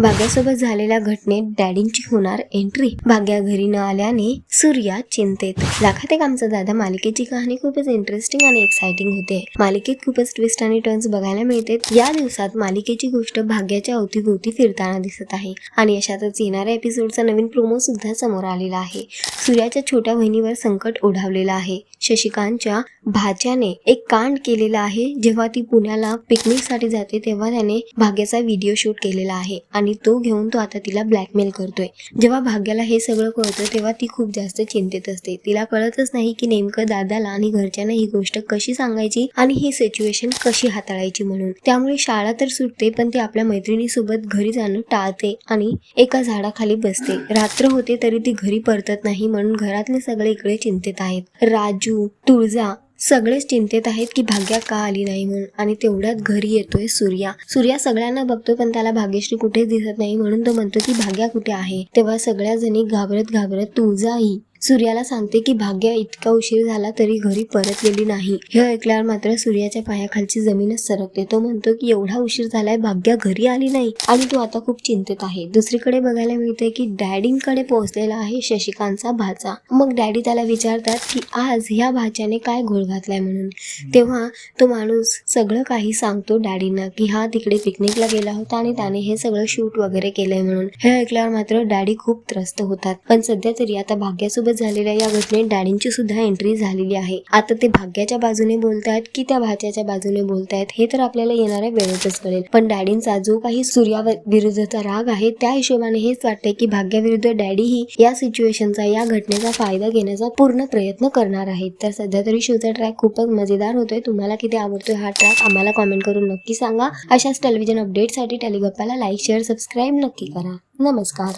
भाग्यासोबत झालेल्या घटनेत डॅडींची होणार एंट्री. भाग्या घरी न आल्याने सूर्या चिंतेत. लाखात एक आमचा दादा मालिकेची कहाणी खूपच इंटरेस्टिंग आणि एक्साइटिंग होते. मालिकेत खूपच ट्विस्ट आणि टर्न्स बघायला मिळते. या दिवसात मालिकेची गोष्ट भाग्याच्या अवतीभोवती फिरताना दिसत आहे. आणि अशातच येणाऱ्या एपिसोडचा नवीन प्रोमो सुद्धा समोर आलेला आहे. सूर्याच्या छोट्या बहिणीवर संकट ओढावलेलं आहे. शशिकांतच्या भाच्याने एक कांड केलेला आहे. जेव्हा ती पुण्याला पिकनिकसाठी जाते तेव्हा त्याने भाग्याचा व्हिडिओ शूट केलेला आहे आणि तो घेऊन तो आता तिला ब्लॅकमेल करतोय. जेव्हा भाग्याला हे सगळं कळतं तेव्हा ती खूप जास्त चिंतेत असते. तिला कळतच नाही की नेमकं दादाला आणि घरच्यांना ही गोष्ट कशी सांगायची आणि ही सिच्युएशन कशी हाताळायची म्हणून. त्यामुळे शाळा तर सुटते पण ती आपल्या मैत्रिणीसोबत घरी जाणं टाळते आणि एका झाडाखाली बसते. रात्र होते तरी ती घरी परतत नाही म्हणून घरातले सगळे इकडे चिंतेत आहेत. राजू तुळजा सगळेच चिंतेत आहेत की भाग्या का आली नाही म्हणून. आणि तेवढ्यात घरी येतोय सूर्या. सूर्या सगळ्यांना बघतोय पण त्याला भाग्यश्री कुठेच दिसत नाही म्हणून तो म्हणतो की भाग्या कुठे आहे? तेव्हा सगळ्या जणी घाबरत घाबरत तुळजाही सूर्याला सांगते की भाग्या इतका उशीर झाला तरी घरी परतलेली नाही. हे ऐकल्यावर मात्र सूर्याच्या पायाखालची जमीनच सरकते. तो म्हणतो की एवढा उशीर झालाय भाग्या घरी आली नाही. आणि तो आता खूप चिंतेत आहे. दुसरीकडे बघायला मिळते की डॅडींकडे पोहोचलेला आहे शशिकांतचा भाचा. मग डॅडी त्याला विचारतात की आज ह्या भाच्याने काय घोळ घातलाय म्हणून? तेव्हा तो माणूस सगळं काही सांगतो डॅडींना की हा तिकडे पिकनिकला गेला होता आणि त्याने हे सगळं शूट वगैरे केलंय म्हणून. हे ऐकल्यावर मात्र डॅडी खूप त्रस्त होतात. पण सध्या तरी आता भाग्यासोबत झालेल्या या घटनेत डॅडींची सुद्धा एंट्री झालेली आहे. आता ते भाग्याच्या बाजूने बोलतायत की त्या भाच्याच्या बाजूने बोलतायत हे तर आपल्याला येणाऱ्या वेळेतच कळेल. पण डॅडींचा जो काही सूर्या विरुद्धचा राग आहे त्या हिशोबाने हेच वाटते की भाग्याविरुद्ध डॅडी ही या सिच्युएशनचा या घटनेचा फायदा घेण्याचा पूर्ण प्रयत्न करणार आहेत. तर सध्या तरी शोचा ट्रॅक खूपच मजेदार होतोय. तुम्हाला किती आवडतोय हा ट्रॅक आम्हाला कॉमेंट करून नक्की सांगा. अशाच टेलिव्हिजन अपडेटसाठी टेलिगप्पाला लाईक शेअर सबस्क्राईब नक्की करा. नमस्कार.